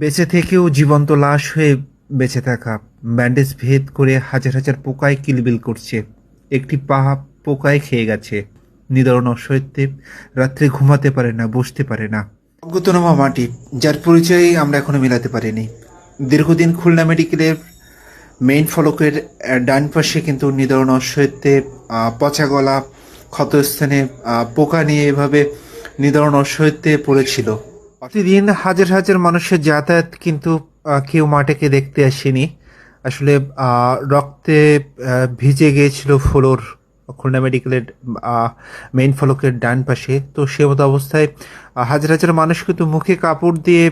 বেঁচে থেকেও জীবন্ত লাশ হয়ে বেঁচে থাকা। ব্যান্ডেজ ভেদ করে হাজার হাজার পোকায় কিলবিল করছে। একটি পা পোকায় খেয়ে গেছে। নিদারণ অসহ্যে রাত্রে ঘুমাতে পারে না, বসতে পারে না। অজ্ঞতনামা মাটি, যার পরিচয় আমরা এখনও মেলাতে পারিনি। দীর্ঘদিন খুলনা মেডিকেলের মেইন ফলকের ডান পাশে কিন্তু নিদারণ অসহ্যে পচা গলা, ক্ষতস্থানে পোকা নিয়ে এভাবে নিদারণ অসহ্যে পড়েছিল। প্রতিদিন হাজার হাজার মানুষের যাতায়াত কিন্তু কেউ মাঠেকে দেখতে আসেনি। আসলে রক্তে ভিজে গিয়েছিল ফ্লোর খুলনা মেডিকেলের মেইন ফলকের ডান পাশে। তো সে মতো অবস্থায় হাজার হাজার মানুষ কিন্তু মুখে কাপড় দিয়ে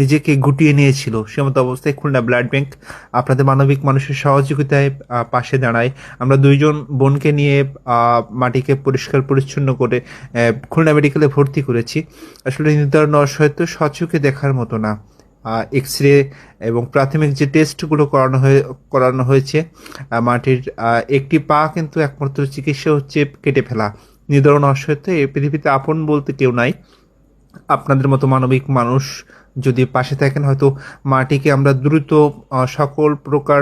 নিজেকে গুটিয়ে নিয়েছিল। সে মতো অবস্থায় খুলনা ব্লাড ব্যাংক, আপনাদের মানবিক মানুষের সহযোগিতায় পাশে দাঁড়ায়। আমরা দুইজন বোনকে নিয়ে মাটিকে পরিষ্কার পরিচ্ছন্ন করে খুলনা মেডিকেলে ভর্তি করেছি। আসলে নির্ধারণ অসহায়ত্ব সচোখে দেখার মতো না। এক্স রে এবং প্রাথমিক যে টেস্টগুলো করানো হয়ে, করানো হয়েছে মাটির একটি পা কিন্তু একমাত্র চিকিৎসা হচ্ছে কেটে ফেলা নির্ধারণ অসহায়ত্ব। এই পৃথিবীতে আপন বলতে কেউ নাই। আপনাদের মতো মানবিক মানুষ যদি পাশে থাকেন, হয়তো মাটিকে আমরা দ্রুত সকল প্রকার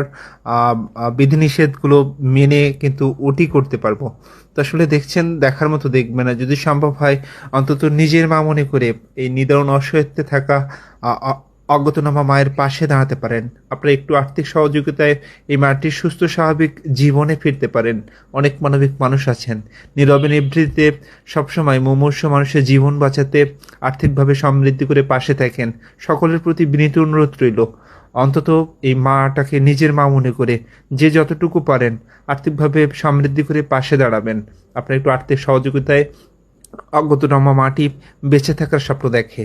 বিধিনিষেধগুলো মেনে কিন্তু ওটি করতে পারব। তো আসলে দেখছেন, দেখার মতো দেখবে না। যদি সম্ভব হয়, অন্তত নিজের মা মনে করে এই নিদারণ অসহায়ত্বে থাকা অজ্ঞাতনামা মায়ের পাশে দাঁড়াতে পারেন। আপনারা একটু আর্থিক সহযোগিতায় এই মাটির সুস্থ, স্বাভাবিক জীবনে ফিরতে পারেন। অনেক মানবিক মানুষ আছেন। নীরবে নিভৃতে সবসময় মুমূর্ষ মানুষের জীবন বাঁচাতে, আর্থিকভাবে সমৃদ্ধি করে পাশে থাকেন। সকলের প্রতি বিনীত অনুরোধ রইল। অন্তত এই মাটাকে নিজের মা মনে করে, যে যতটুকু পারেন, আর্থিকভাবে সমৃদ্ধি করে পাশে দাঁড়াবেন। আপনার একটু আর্থিক সহযোগিতায় অজ্ঞতনামা মাটি বেঁচে থাকার স্বপ্ন দেখে।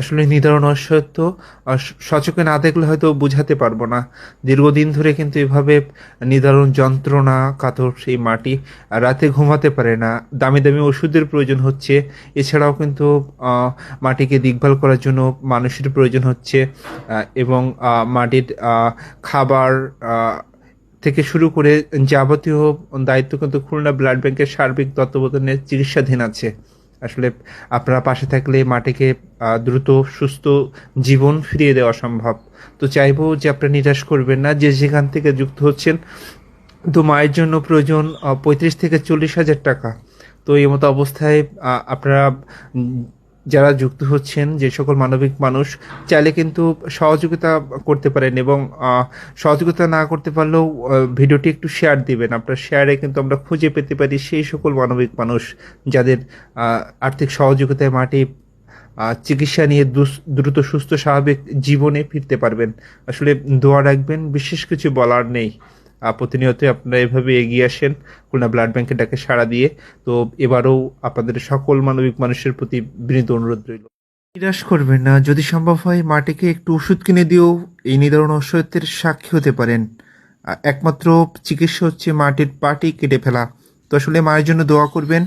আসলে নিদারুণ অসত্য সচকে না দেখলে হয়তো বুঝাতে পারব না। দীর্ঘদিন ধরে কিন্তু এভাবে নিদারুণ যন্ত্রণা, কাতর সেই মাটি রাতে ঘুমাতে পারে না। দামি দামি ওষুধের প্রয়োজন হচ্ছে। এছাড়াও কিন্তু মাটিকে দেখভাল করার জন্য মানুষের প্রয়োজন হচ্ছে এবং মাটির খাবার থেকে শুরু করে যাবতীয় দায়িত্ব কিন্তু খুলনা ব্লাড ব্যাংকের সার্বিক তত্ত্বাবধানে চিকিৎসাধীন আছে। আসলে আপনারা পাশে থাকলে মাটিকে দ্রুত, সুস্থ জীবন ফিরিয়ে দেওয়া সম্ভব। তো চাইব যে আপনারা নিরাশ করবেন না, যে যেখান থেকে যুক্ত হচ্ছেন। তো মায়ের জন্য প্রয়োজন পঁয়ত্রিশ থেকে চল্লিশ হাজার টাকা। তো এই মতো অবস্থায় আপনারা যারা যুক্ত হচ্ছেন, যে সকল মানবিক মানুষ, চাইলে কিন্তু সহযোগিতা করতে পারেন এবং সহযোগিতা না করতে পারলেও ভিডিওটি একটু শেয়ার দিবেন। আপনার শেয়ারে কিন্তু আমরা খুঁজে পেতে পারি সেই সকল মানবিক মানুষ যাদের আর্থিক সহযোগিতায় মাটি চিকিৎসা নিয়ে দ্রুত সুস্থ স্বাভাবিক জীবনে ফিরতে পারবেন। আসলে দোয়া রাখবেন, বিশেষ কিছু বলার নেই। আহ, প্রতিনিয়ত আপনারা এভাবে এগিয়ে আসেন। খুলনা ব্লাড ব্যাংকের ডাকে সাড়া দিয়ে। তো এবারও আপনাদের সকল মানবিক মানুষের প্রতি বিনীত অনুরোধ রইল। নিরাশ করবেন না যদি সম্ভব হয় মাটিকে একটু ওষুধ কিনে দিয়েও এই নিদারণ অসহ্যের সাক্ষী হতে পারেন। একমাত্র চিকিৎসা হচ্ছে মাটির পাটি কেটে ফেলা। তো আসলে মায়ের জন্য দোয়া করবেন।